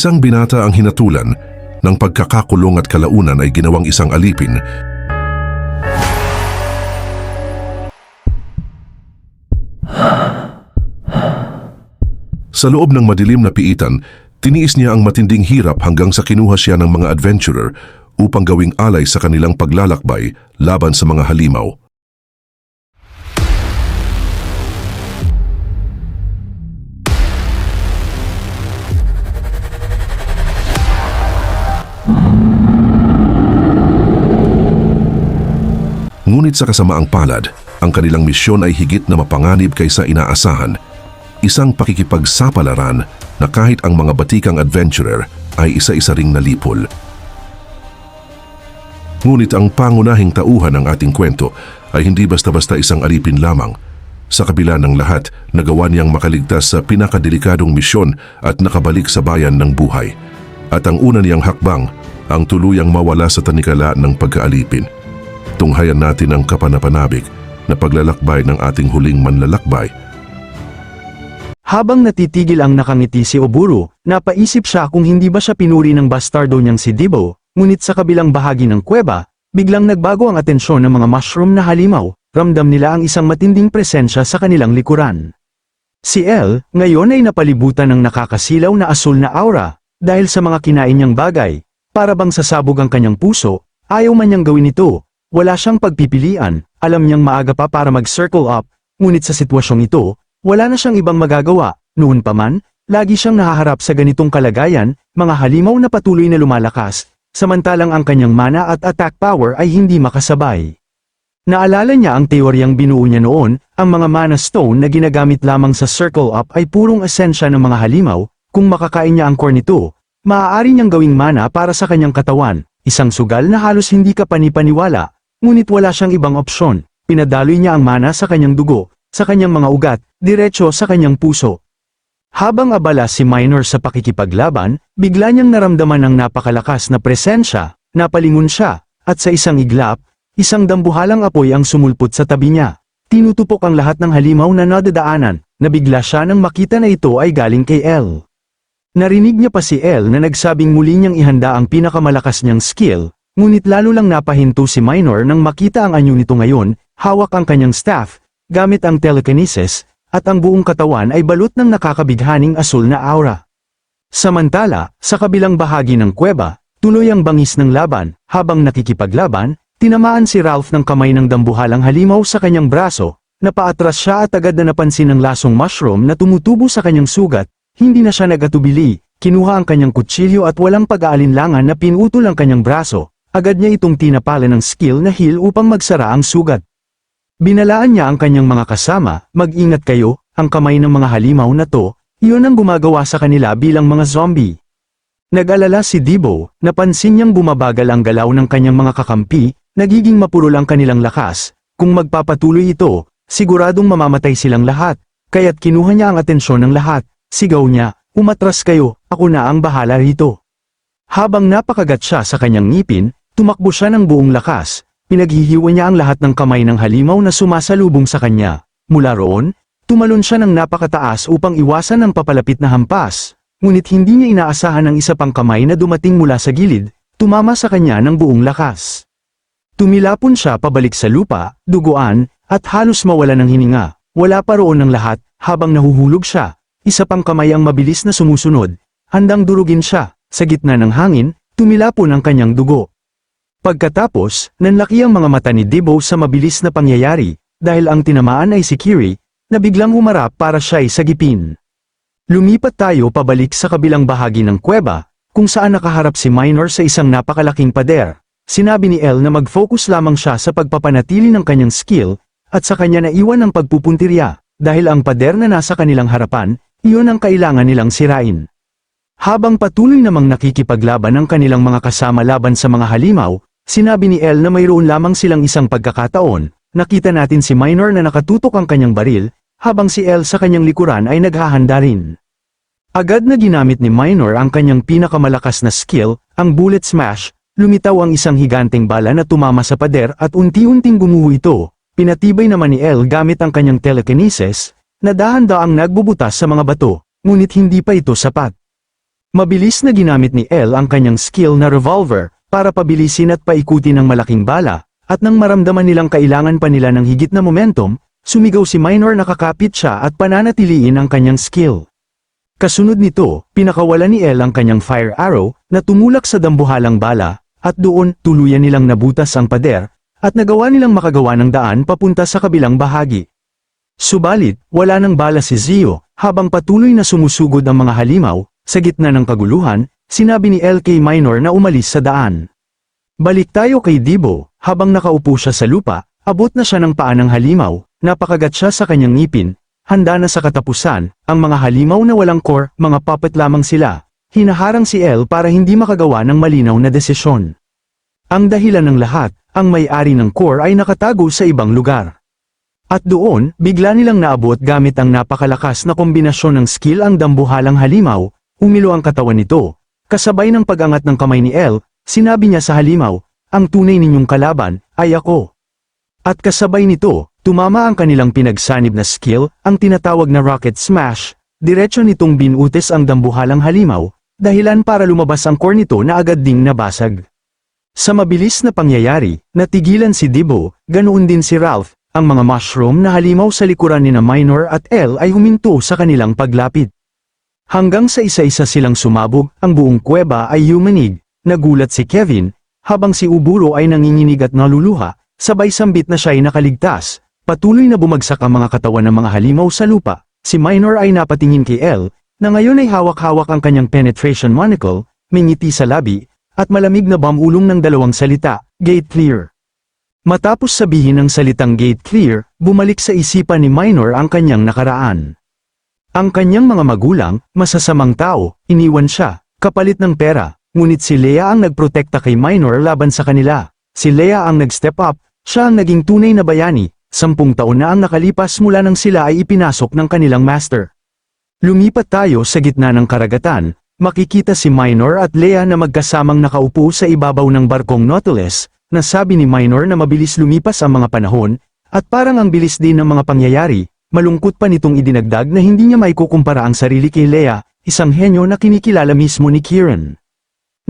Isang binata ang hinatulan ng pagkakakulong at kalaunan ay ginawang isang alipin. Sa loob ng madilim na piitan, tiniis niya ang matinding hirap hanggang sa kinuha siya ng mga adventurer upang gawing alay sa kanilang paglalakbay laban sa mga halimaw. Ngunit sa kasamaang palad, ang kanilang misyon ay higit na mapanganib kaysa inaasahan. Isang pakikipagsapalaran na kahit ang mga batikang adventurer ay isa-isa ring nalipol. Ngunit ang pangunahing tauhan ng ating kwento ay hindi basta-basta isang alipin lamang. Sa kabila ng lahat, nagawa niyang makaligtas sa pinakadelikadong misyon at nakabalik sa bayan ng buhay. At ang una niyang hakbang, ang tuluyang mawala sa tanikala ng pagkaalipin. Tunghayan natin ang kapanapanabik na paglalakbay ng ating huling manlalakbay Habang natitigil ang nakangiti si Oburu, napaisip siya kung hindi ba siya pinuri ng bastardo niyang si Dibo, ngunit sa kabilang bahagi ng kuweba, biglang nagbago ang atensyon ng mga mushroom na halimaw, ramdam nila ang isang matinding presensya sa kanilang likuran. Si El, ngayon ay napalibutan ng nakakasilaw na asul na aura, dahil sa mga kinain niyang bagay, para bang sasabog ang kanyang puso, ayaw man niyang gawin ito, wala siyang pagpipilian, alam niyang maaga pa para mag-circle up, ngunit sa sitwasyong ito, wala na siyang ibang magagawa, noon pa man, lagi siyang nahaharap sa ganitong kalagayan, mga halimaw na patuloy na lumalakas, samantalang ang kanyang mana at attack power ay hindi makasabay. Naalala niya ang teoryang binuo niya noon, ang mga mana stone na ginagamit lamang sa circle up ay purong esensya ng mga halimaw, kung makakain niya ang core nito, maaari niyang gawing mana para sa kanyang katawan, isang sugal na halos hindi ka panipaniwala, ngunit wala siyang ibang opsyon, pinadaloy niya ang mana sa kanyang dugo, sa kanyang mga ugat, diretso sa kanyang puso. Habang abala si Minor sa pakikipaglaban, bigla niyang naramdaman ang napakalakas na presensya, napalingon siya, at sa isang iglap, isang dambuhalang apoy ang sumulpot sa tabi niya. Tinutupok ang lahat ng halimaw na nadadaanan, nabigla siya nang makita na ito ay galing kay El. Narinig niya pa si El na nagsabing muli niyang ihanda ang pinakamalakas niyang skill, ngunit lalo lang napahinto si Minor nang makita ang anyo nito ngayon, hawak ang kanyang staff, gamit ang telekinesis, at ang buong katawan ay balot ng nakakabighaning asul na aura. Samantala, sa kabilang bahagi ng kuweba, tuloy ang bangis ng laban, habang nakikipaglaban, tinamaan si Ralph ng kamay ng dambuhalang halimaw sa kanyang braso, napaatras siya at agad na napansin ng lasong mushroom na tumutubo sa kanyang sugat, hindi na siya nagatubili, kinuha ang kanyang kutsilyo at walang pag-aalinlangan na pinutol ang kanyang braso, agad niya itong tinapalan ng skill na heal upang magsara ang sugat. Binalaan niya ang kanyang mga kasama, mag-ingat kayo, ang kamay ng mga halimaw na to, iyon ang gumagawa sa kanila bilang mga zombie. Nag-alala si Dibo, napansin niyang bumabagal ang galaw ng kanyang mga kakampi, nagiging mapuro lang kanilang lakas, kung magpapatuloy ito, siguradong mamamatay silang lahat, kaya't kinuha niya ang atensyon ng lahat, sigaw niya, umatras kayo, ako na ang bahala rito. Habang napakagat siya sa kanyang ngipin, tumakbo siya ng buong lakas, Pinaghihiwa niya ang lahat ng kamay ng halimaw na sumasalubong sa kanya. Mula roon, tumalon siya ng napakataas upang iwasan ang papalapit na hampas. Ngunit hindi niya inaasahan ang isa pang kamay na dumating mula sa gilid, tumama sa kanya ng buong lakas. Tumilapon siya pabalik sa lupa, duguan, at halos mawala ng hininga. Wala pa roon ng lahat, habang nahuhulog siya. Isa pang kamay ang mabilis na sumusunod, handang durugin siya. Sa gitna ng hangin, tumilapon ang kanyang dugo. Pagkatapos, nanlaki ang mga mata ni Debo sa mabilis na pangyayari, dahil ang tinamaan ay si Kiri, na biglang humarap para siya ay sagipin. Lumipat tayo pabalik sa kabilang bahagi ng kuweba, kung saan nakaharap si Minor sa isang napakalaking pader. Sinabi ni El na mag-focus lamang siya sa pagpapanatili ng kanyang skill, at sa kanya naiwan ang pagpupuntirya, dahil ang pader na nasa kanilang harapan, iyon ang kailangan nilang sirain. Habang patuloy namang nakikipaglaban ang kanilang mga kasama laban sa mga halimaw, Sinabi ni El na mayroon lamang silang isang pagkakataon, nakita natin si Minor na nakatutok ang kanyang baril, habang si El sa kanyang likuran ay naghahanda rin. Agad na ginamit ni Minor ang kanyang pinakamalakas na skill, ang bullet smash, lumitaw ang isang higanteng bala na tumama sa pader at unti-unting gumuho ito, pinatibay naman ni El gamit ang kanyang telekinesis, na dahan-daang nagbubutas sa mga bato, ngunit hindi pa ito sapat. Mabilis na ginamit ni Elle ang kanyang skill na revolver para pabilisin at paikutin ng malaking bala, at nang maramdaman nilang kailangan pa nila ng higit na momentum, sumigaw si Minor na kakapit siya at pananatiliin ang kanyang skill. Kasunod nito, pinakawala ni Elle ang kanyang fire arrow na tumulak sa dambuhalang bala, at doon tuluyan nilang nabutas ang pader, at nagawa nilang makagawa ng daan papunta sa kabilang bahagi. Subalit, wala nang bala si Zio, habang patuloy na sumusugod ang mga halimaw, sa gitna ng kaguluhan, sinabi ni LK Minor na umalis sa daan. Balik tayo kay Dibo, habang nakaupo siya sa lupa, abot na siya ng paa ng halimaw, napakagat siya sa kanyang ngipin, handa na sa katapusan, ang mga halimaw na walang core, mga puppet lamang sila, hinaharang si El para hindi makagawa ng malinaw na desisyon. Ang dahilan ng lahat, ang may-ari ng core ay nakatago sa ibang lugar. At doon, bigla nilang naabot gamit ang napakalakas na kombinasyon ng skill ang dambuhalang halimaw, umilo ang katawan nito. Kasabay ng pag-angat ng kamay ni El, sinabi niya sa halimaw, ang tunay ninyong kalaban, ay ako. At kasabay nito, tumama ang kanilang pinagsanib na skill, ang tinatawag na rocket smash, diretso nitong binutis ang dambuhalang halimaw, dahilan para lumabas ang core nito na agad ding nabasag. Sa mabilis na pangyayari, natigilan si Dibo, ganoon din si Ralph, ang mga mushroom na halimaw sa likuran ni na Minor at El ay huminto sa kanilang paglapit. Hanggang sa isa-isa silang sumabog, ang buong kuweba ay yumanig, nagulat si Kevin, habang si Uburo ay nanginginig at naluluha, sabay sambit na siya ay nakaligtas, patuloy na bumagsak ang mga katawan ng mga halimaw sa lupa, si Minor ay napatingin kay El, na ngayon ay hawak-hawak ang kanyang penetration monocle, may ngiti sa labi, at malamig na bamulong ng dalawang salita, gate clear. Matapos sabihin ang salitang gate clear, bumalik sa isipan ni Minor ang kanyang nakaraan. Ang kanyang mga magulang, masasamang tao, iniwan siya, kapalit ng pera, ngunit si Lea ang nagprotekta kay Minor laban sa kanila. Si Lea ang nag-step up, siya ang naging tunay na bayani, sampung taon na ang nakalipas mula nang sila ay ipinasok ng kanilang master. Lumipat tayo sa gitna ng karagatan, makikita si Minor at Lea na magkasamang nakaupo sa ibabaw ng barkong Nautilus, na sabi ni Minor na mabilis lumipas ang mga panahon, at parang ang bilis din ng mga pangyayari, malungkot pa nitong idinagdag na hindi niya maikukumpara ang sarili kay Lea, isang henyo na kinikilala mismo ni Kieran.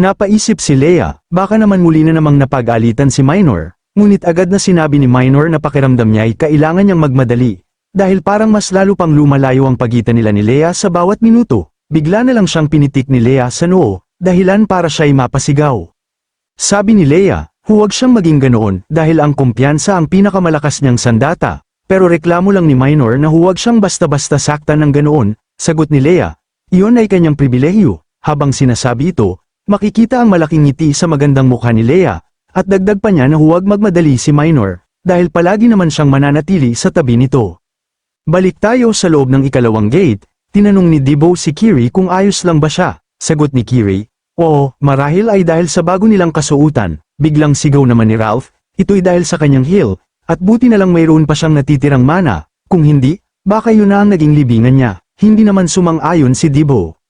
Napaisip si Lea, baka naman muli na namang napag-alitan si Minor, ngunit agad na sinabi ni Minor na pakiramdam niya ay kailangan niyang magmadali, dahil parang mas lalo pang lumalayo ang pagitan nila ni Lea sa bawat minuto, bigla na lang siyang pinitik ni Lea sa noo, dahilan para siya ay mapasigaw. Sabi ni Lea, huwag siyang maging ganoon dahil ang kumpiyansa ang pinakamalakas niyang sandata, pero reklamo lang ni Minor na huwag siyang basta-basta saktan ng ganoon, sagot ni Lea, iyon ay kanyang pribilehyo, habang sinasabi ito, makikita ang malaking ngiti sa magandang mukha ni Lea, at dagdag pa niya na huwag magmadali si Minor, dahil palagi naman siyang mananatili sa tabi nito. Balik tayo sa loob ng ikalawang gate, tinanong ni Dibo si Kiri kung ayos lang ba siya, sagot ni Kiri, oo, marahil ay dahil sa bago nilang kasuutan, biglang sigaw naman ni Ralph, ito'y dahil sa kanyang heal, at buti na lang mayroon pa siyang natitirang mana, kung hindi, baka yun na ang naging libingan niya, hindi naman sumang-ayon si Dibo.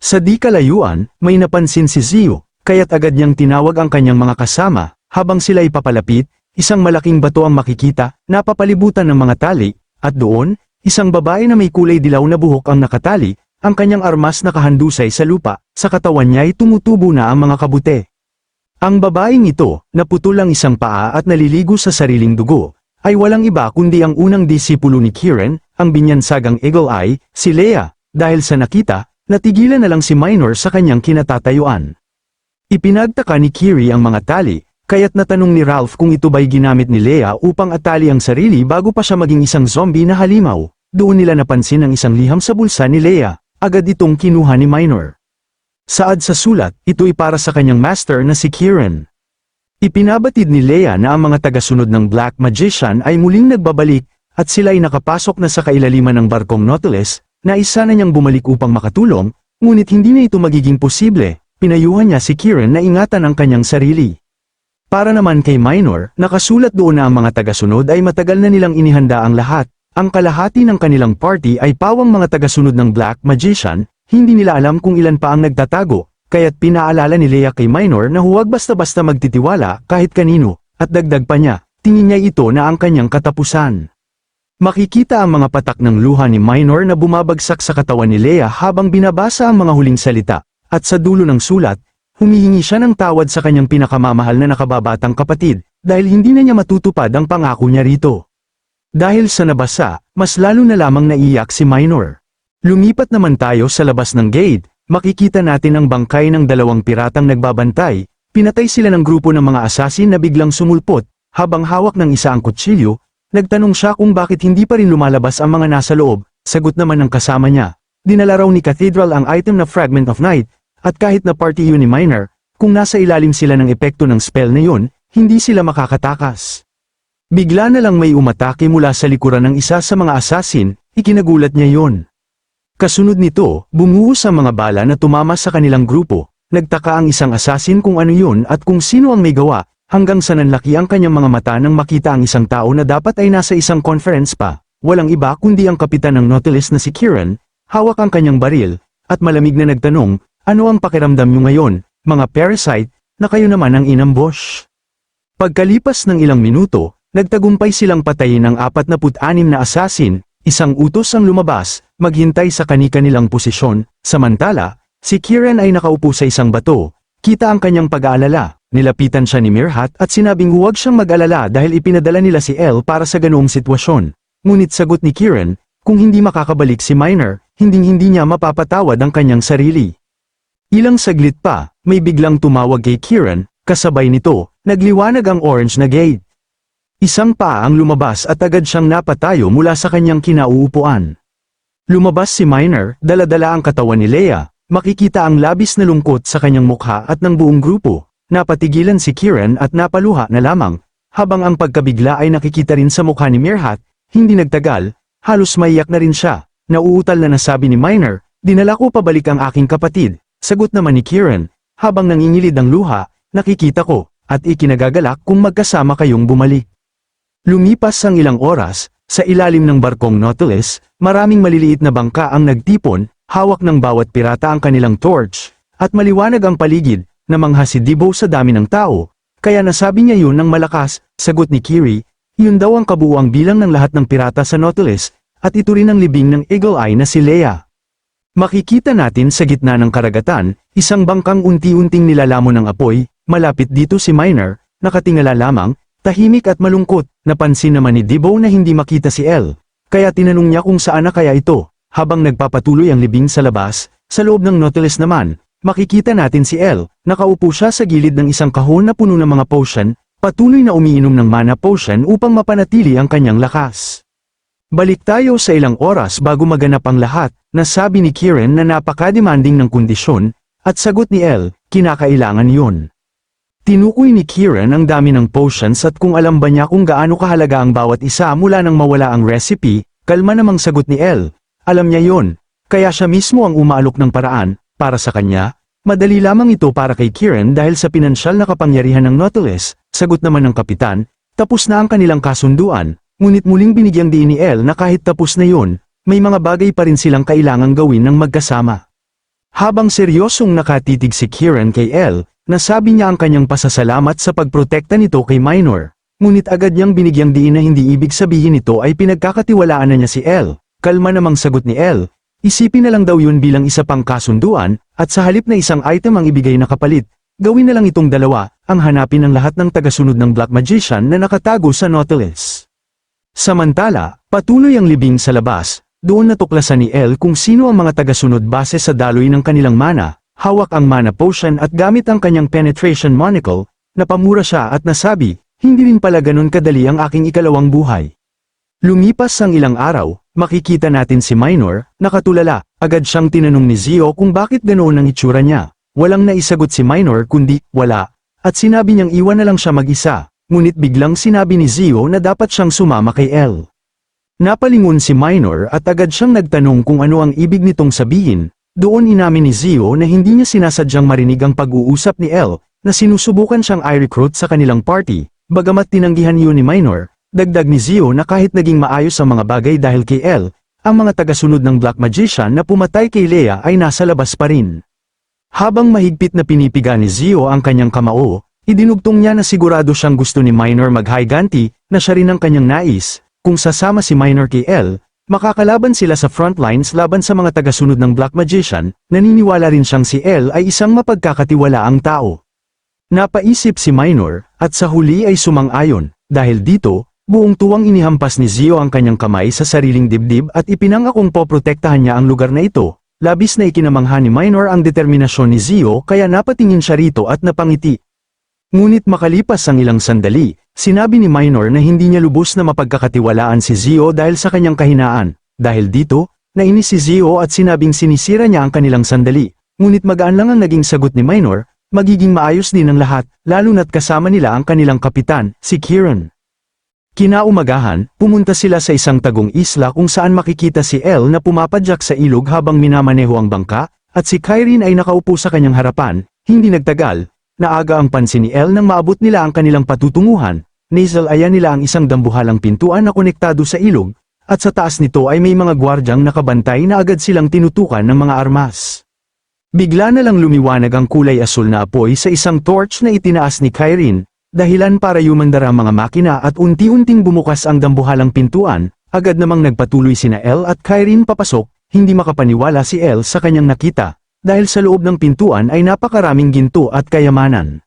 Sa di kalayuan, may napansin si Zio, kaya't agad niyang tinawag ang kanyang mga kasama, habang sila'y papalapit, isang malaking bato ang makikita, napapalibutan ng mga tali, at doon, isang babae na may kulay dilaw na buhok ang nakatali, ang kanyang armas nakahandusay sa lupa, sa katawan niya ay tumutubo na ang mga kabute. Ang babaeng ito, naputol ang isang paa at naliligo sa sariling dugo, ay walang iba kundi ang unang disipulo ni Kieran, ang binyansagang Eagle Eye, si Lea, dahil sa nakita, natigilan na lang si Minor sa kanyang kinatatayuan. Ipinagtaka ni Kiri ang mga tali, kaya't natanong ni Ralph kung ito ba'y ginamit ni Lea upang atali ang sarili bago pa siya maging isang zombie na halimaw. Doon nila napansin ang isang liham sa bulsa ni Lea, agad itong kinuha ni Minor. Saad sa sulat, ito'y para sa kanyang master na si Kieran. Ipinabatid ni Lea na ang mga tagasunod ng Black Magician ay muling nagbabalik, at sila ay nakapasok na sa kailaliman ng barkong Nautilus, na isa na niyang bumalik upang makatulong, ngunit hindi na ito magiging posible, pinayuhan niya si Kieran na ingatan ang kanyang sarili. Para naman kay Minor, nakasulat doon na ang mga tagasunod ay matagal na nilang inihanda ang lahat, ang kalahati ng kanilang party ay pawang mga tagasunod ng Black Magician, hindi nila alam kung ilan pa ang nagtatago, kaya't pinaalala ni Lea kay Minor na huwag basta-basta magtitiwala kahit kanino, at dagdag pa niya, tingin niya ito na ang kanyang katapusan. Makikita ang mga patak ng luha ni Minor na bumabagsak sa katawan ni Lea habang binabasa ang mga huling salita, At sa dulo ng sulat, humihingi siya ng tawad sa kanyang pinakamamahal na nakababatang kapatid, dahil hindi na niya matutupad ang pangako niya rito. Dahil sa nabasa, mas lalo na lamang naiyak si Minor. Lumipat naman tayo sa labas ng gate, makikita natin ang bangkay ng dalawang piratang nagbabantay, pinatay sila ng grupo ng mga asasin na biglang sumulpot, habang hawak ng isa ang kutsilyo, nagtanong siya kung bakit hindi pa rin lumalabas ang mga nasa loob, sagot naman ng kasama niya. Dinala raw ni Cathedral ang item na Fragment of Night, at kahit na party yun ni Minor, kung nasa ilalim sila ng epekto ng spell na yun, hindi sila makakatakas. Bigla na lang may umatake mula sa likuran ng isa sa mga asasin, ikinagulat niya yon. Kasunod nito, bumuhos ang mga bala na tumama sa kanilang grupo, nagtaka ang isang asasin kung ano yun at kung sino ang may gawa, hanggang sa nanlaki ang kanyang mga mata nang makita ang isang tao na dapat ay nasa isang conference pa, walang iba kundi ang kapitan ng Nautilus na si Kieran, hawak ang kanyang baril, at malamig na nagtanong, ano ang pakiramdam nyo ngayon, mga parasite, na kayo naman ang inambush? Pagkalipas ng ilang minuto, nagtagumpay silang patayin ang 46 na assassin, isang utos ang lumabas, maghintay sa kani-kanilang posisyon, samantala, si Kieran ay nakaupo sa isang bato, kita ang kanyang pag-aalala, nilapitan siya ni Mirhat at sinabing huwag siyang mag-alala dahil ipinadala nila si El para sa ganoong sitwasyon. Ngunit sagot ni Kieran, kung hindi makakabalik si Minor, hinding-hindi niya mapapatawad ang kanyang sarili. Ilang saglit pa, may biglang tumawag kay Kieran, kasabay nito, nagliwanag ang orange na gate. Isang paa ang lumabas at agad siyang napatayo mula sa kanyang kinauupuan. Lumabas si Minor, daladala ang katawan ni Leia, makikita ang labis na lungkot sa kanyang mukha at ng buong grupo, napatigilan si Kieran at napaluha na lamang, habang ang pagkabigla ay nakikita rin sa mukha ni Mirhat, hindi nagtagal, halos maiyak na rin siya, nauutal na nasabi ni Minor, dinala ko pabalik ang aking kapatid, sagot naman ni Kieran, habang nangingilid ang luha, nakikita ko, at ikinagagalak kung magkasama kayong bumalik. Lumipas ang ilang oras, sa ilalim ng barkong Nautilus, maraming maliliit na bangka ang nagtipon, hawak ng bawat pirata ang kanilang torch, at maliwanag ang paligid, na manghasidibo sa dami ng tao, kaya nasabi niya yun ng malakas, sagot ni Kiri, yun daw ang kabuuang bilang ng lahat ng pirata sa Nautilus, at ito rin ang libing ng Eagle Eye na si Leia. Makikita natin sa gitna ng karagatan, isang bangkang unti-unting nilalamon ng apoy, malapit dito si Minor, nakatingala lamang, tahimik at malungkot, napansin naman ni Debo na hindi makita si El, kaya tinanong niya kung saan na kaya ito, habang nagpapatuloy ang libing sa labas, sa loob ng Nautilus naman, makikita natin si El, nakaupo siya sa gilid ng isang kahon na puno ng mga potion, patuloy na umiinom ng mana potion upang mapanatili ang kanyang lakas. Balik tayo sa ilang oras bago maganap ang lahat, nasabi ni Kieran na napaka-demanding ng kondisyon, at sagot ni El, kinakailangan yon. Tinukoy ni Kieran ang dami ng potions at kung alam ba niya kung gaano kahalaga ang bawat isa mula nang mawala ang recipe, kalma namang sagot ni El, alam niya yon, kaya siya mismo ang umaalok ng paraan, para sa kanya, madali lamang ito para kay Kieran dahil sa pinansyal na kapangyarihan ng Nautilus, sagot naman ng kapitan, tapos na ang kanilang kasunduan, ngunit muling binigyang diin ni El na kahit tapos na yon, may mga bagay pa rin silang kailangang gawin ng magkasama. Habang seryosong nakatitig si Kieran kay El, nasabi niya ang kanyang pasasalamat sa pagprotekta nito kay Minor, ngunit agad niyang binigyang diin na hindi ibig sabihin nito ay pinagkakatiwalaan na niya si El. Kalma namang sagot ni El, isipin na lang daw yun bilang isa pang kasunduan, at sa halip na isang item ang ibigay na kapalit, gawin na lang itong dalawa, ang hanapin ng lahat ng tagasunod ng Black Magician na nakatago sa Nautilus. Samantala, patuloy ang libing sa labas, doon natuklasan ni El kung sino ang mga tagasunod base sa daloy ng kanilang mana, hawak ang mana potion at gamit ang kanyang penetration monocle, napamura siya at nasabi, hindi rin pala ganun kadali ang aking ikalawang buhay. Lumipas ang ilang araw, makikita natin si Minor, nakatulala, agad siyang tinanong ni Zio kung bakit ganoon ang itsura niya. Walang naisagot si Minor kundi, wala, at sinabi niyang iwan na lang siya mag-isa, ngunit biglang sinabi ni Zio na dapat siyang sumama kay El. Napalingon si Minor at agad siyang nagtanong kung ano ang ibig nitong sabihin, doon inamin ni Zio na hindi niya sinasadyang marinig ang pag-uusap ni El, na sinusubukan siyang i-recruit sa kanilang party, bagamat tinanggihan yun ni Minor, dagdag ni Zio na kahit naging maayos ang mga bagay dahil kay El, ang mga tagasunod ng Black Magician na pumatay kay Leia ay nasa labas pa rin. Habang mahigpit na pinipiga ni Zio ang kanyang kamao, idinugtong niya na sigurado siyang gusto ni Minor mag-high ganti, na siya rin ang kanyang nais, kung sasama si Minor kay El, makakalaban sila sa frontlines laban sa mga tagasunod ng Black Magician, naniniwala rin siyang si El ay isang mapagkakatiwalaang tao. Napaisip si Minor, at sa huli ay sumang-ayon, dahil dito, buong tuwang inihampas ni Zio ang kanyang kamay sa sariling dibdib at ipinangakong poprotektahan niya ang lugar na ito, labis na ikinamangha ni Minor ang determinasyon ni Zio kaya napatingin siya rito at napangiti. Ngunit makalipas ang ilang sandali, sinabi ni Minor na hindi niya lubos na mapagkakatiwalaan si Zio dahil sa kanyang kahinaan. Dahil dito, nainis si Zio at sinabing sinisira niya ang kanilang sandali. Ngunit magaan lang ang naging sagot ni Minor, magiging maayos din ang lahat, lalo na't kasama nila ang kanilang kapitan, si Kieran. Kinaumagahan, pumunta sila sa isang tagong isla kung saan makikita si El na pumapadyak sa ilog habang minamaneho ang bangka, at si Kyrene ay nakaupo sa kanyang harapan, hindi nagtagal, naaga ang pansin ni El nang maabot nila ang kanilang patutunguhan, nasal ayan nila ang isang dambuhalang pintuan na konektado sa ilog, at sa taas nito ay may mga gwardyang nakabantay na agad silang tinutukan ng mga armas. Bigla na lang lumiwanag ang kulay asul na apoy sa isang torch na itinaas ni Kyrene, dahilan para yumandara mga makina at unti-unting bumukas ang dambuhalang pintuan, agad namang nagpatuloy sina El at Kyrene papasok, hindi makapaniwala si El sa kanyang nakita, dahil sa loob ng pintuan ay napakaraming ginto at kayamanan.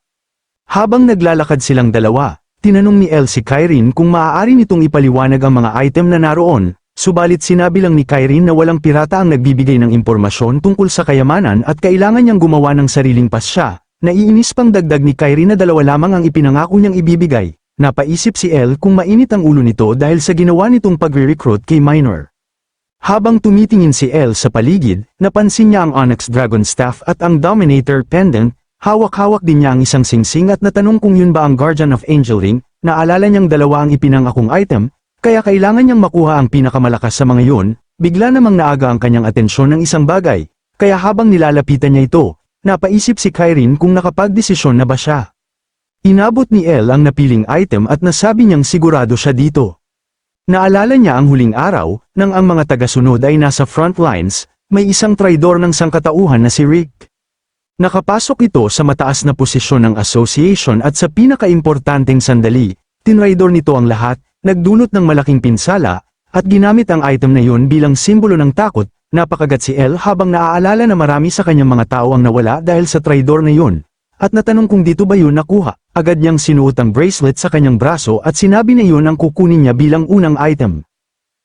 Habang naglalakad silang dalawa, tinanong ni El si Kyrene kung maaari nitong ipaliwanag ang mga item na naroon, subalit sinabi lang ni Kyrene na walang pirata ang nagbibigay ng impormasyon tungkol sa kayamanan at kailangan niyang gumawa ng sariling pasya, Naiinis pang dagdag ni Kyrie na dalawa lamang ang ipinangako niyang ibibigay. Napaisip si El kung mainit ang ulo nito dahil sa ginawa nitong pagre-recruit kay Minor. Habang tumitingin si El sa paligid, napansin niya ang Onyx Dragon Staff at ang Dominator Pendant, hawak-hawak din niya ang isang singsing at natanong kung yun ba ang Guardian of Angel Ring, naalala niyang dalawa ang ipinangakong item, kaya kailangan niyang makuha ang pinakamalakas sa mga yun, bigla namang naaga ang kanyang atensyon ng isang bagay, kaya habang nilalapitan niya ito, Napaisip si Kyrene kung nakapagdesisyon na ba siya. Inabot ni El ang napiling item at nasabi niyang sigurado siya dito. Naalala niya ang huling araw, nang ang mga tagasunod ay nasa front lines, may isang traidor ng sangkatauhan na si Rick. Nakapasok ito sa mataas na posisyon ng association at sa pinakaimportanteng sandali, tinraidor nito ang lahat, nagdulot ng malaking pinsala, at ginamit ang item na yun bilang simbolo ng takot, Napakagat si El habang naaalala na marami sa kanyang mga tao ang nawala dahil sa traidor na yun. At natanong kung dito ba yun nakuha, agad niyang sinuot ang bracelet sa kanyang braso at sinabi na yun ang kukunin niya bilang unang item.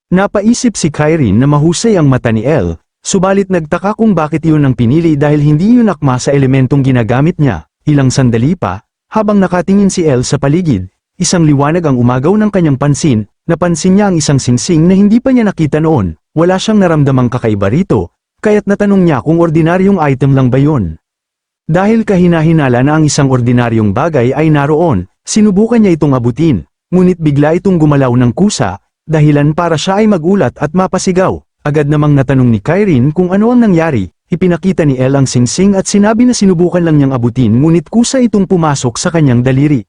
Napaisip si Kyrene na mahusay ang mata ni El, subalit nagtaka kung bakit yun ang pinili dahil hindi yun akma sa elementong ginagamit niya. Ilang sandali pa, habang nakatingin si El sa paligid, isang liwanag ang umagaw ng kanyang pansin, napansin niya ang isang singsing na hindi pa niya nakita noon, wala siyang naramdamang kakaiba rito, kaya't natanong niya kung ordinaryong item lang ba yun. Dahil kahinahinala na ang isang ordinaryong bagay ay naroon, sinubukan niya itong abutin, ngunit bigla itong gumalaw ng kusa, dahilan para siya ay magulat at mapasigaw. Agad namang natanong ni Kyrene kung ano ang nangyari, ipinakita ni El ang singsing at sinabi na sinubukan lang niyang abutin ngunit kusa itong pumasok sa kanyang daliri.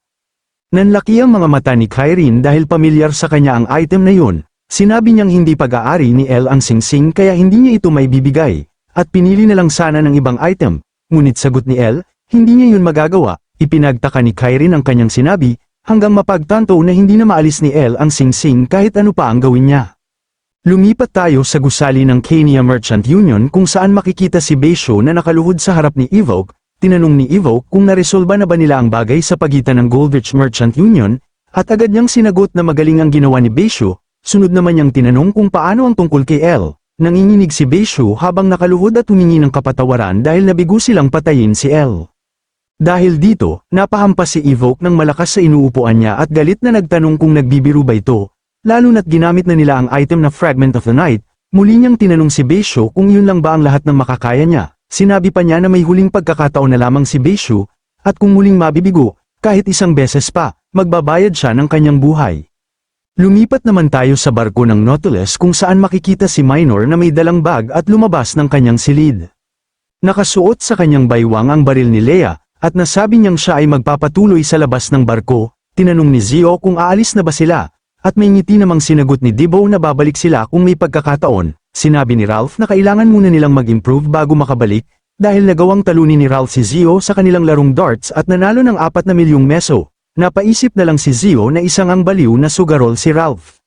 Nanlaki ang mga mata ni Kyrene dahil pamilyar sa kanya ang item na yun, Sinabi niyang hindi pag-aari ni El ang singsing kaya hindi niya ito may bibigay, at pinili na lang sana ng ibang item, ngunit sagot ni El, hindi niya yun magagawa, ipinagtaka ni Kyrie ang kanyang sinabi, hanggang mapagtanto na hindi na maalis ni El ang singsing kahit ano pa ang gawin niya. Lumipat tayo sa gusali ng Kenya Merchant Union kung saan makikita si Beisho na nakaluhod sa harap ni Evoke, tinanong ni Evoke kung naresolba na ba nila ang bagay sa pagitan ng Goldrich Merchant Union, at agad niyang sinagot na magaling ang ginawa ni Beisho, Sunod naman niyang tinanong kung paano ang tungkol kay El. Nanginginig si Beishu habang nakaluhod at humingi ng kapatawaran dahil nabigo silang patayin si El. Dahil dito, napahampas si Evoke ng malakas sa inuupuan niya at galit na nagtanong kung nagbibiro ba ito, lalo na't ginamit na nila ang item na Fragment of the Night, muli niyang tinanong si Beishu kung yun lang ba ang lahat ng makakaya niya, sinabi pa niya na may huling pagkakataon na lamang si Beishu, at kung muling mabibigo, kahit isang beses pa, magbabayad siya ng kanyang buhay. Lumipat naman tayo sa barko ng Nautilus kung saan makikita si Minor na may dalang bag at lumabas ng kanyang silid. Nakasuot sa kanyang baywang ang baril ni Leia, at nasabi niyang siya ay magpapatuloy sa labas ng barko, tinanong ni Zio kung aalis na ba sila, at may ngiti namang sinagot ni Dibo na babalik sila kung may pagkakataon, sinabi ni Ralph na kailangan muna nilang mag-improve bago makabalik, dahil nagawang talunin ni Ralph si Zio sa kanilang larong darts at nanalo ng 4 na milyong meso. Napaisip na lang si Zio na isang ang baliw na sugarol si Ralph.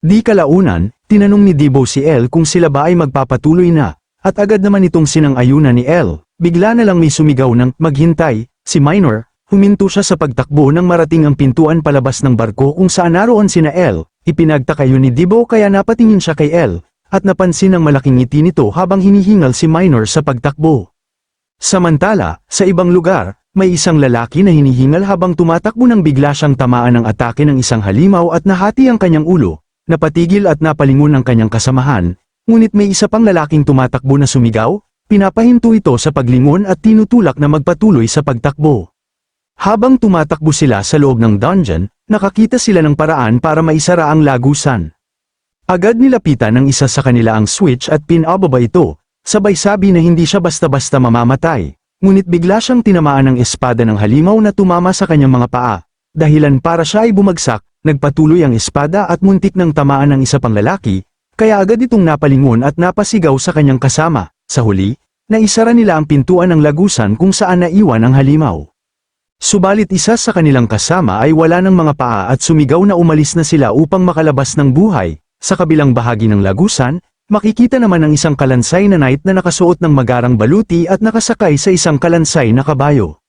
Di kalaunan, Tinanong ni Dibo si El kung sila ba ay magpapatuloy na, at agad naman itong sinang-ayunan ni El. Bigla na lang may sumigaw ng maghintay, si Minor, huminto siya sa pagtakbo nang marating ang pintuan palabas ng barko kung saan naroon sina El. Ipinagtaka yun ni Dibo kaya napatingin siya kay El, at napansin ang malaking ngiti nito habang hinihingal si Minor sa pagtakbo. Samantala, sa ibang lugar, may isang lalaki na hinihingal habang tumatakbo nang bigla siyang tamaan ng atake ng isang halimaw at nahati ang kanyang ulo, napatigil at napalingon ang kanyang kasamahan, ngunit may isa pang lalaking tumatakbo na sumigaw, pinapahinto ito sa paglingon at tinutulak na magpatuloy sa pagtakbo. Habang tumatakbo sila sa loob ng dungeon, nakakita sila ng paraan para maisara ang lagusan. Agad nilapitan ng isa sa kanila ang switch at pinababa ito, sabay sabi na hindi siya basta-basta mamamatay. Ngunit bigla siyang tinamaan ng espada ng halimaw na tumama sa kanyang mga paa. Dahilan para siya ay bumagsak, nagpatuloy ang espada at muntik ng tamaan ng isa pang lalaki, kaya agad itong napalingon at napasigaw sa kanyang kasama. Sa huli, naisara nila ang pintuan ng lagusan kung saan naiwan ang halimaw. Subalit isa sa kanilang kasama ay wala ng mga paa at sumigaw na umalis na sila upang makalabas ng buhay. Sa kabilang bahagi ng lagusan, makikita naman ang isang kalansay na knight na nakasuot ng magarang baluti at nakasakay sa isang kalansay na kabayo.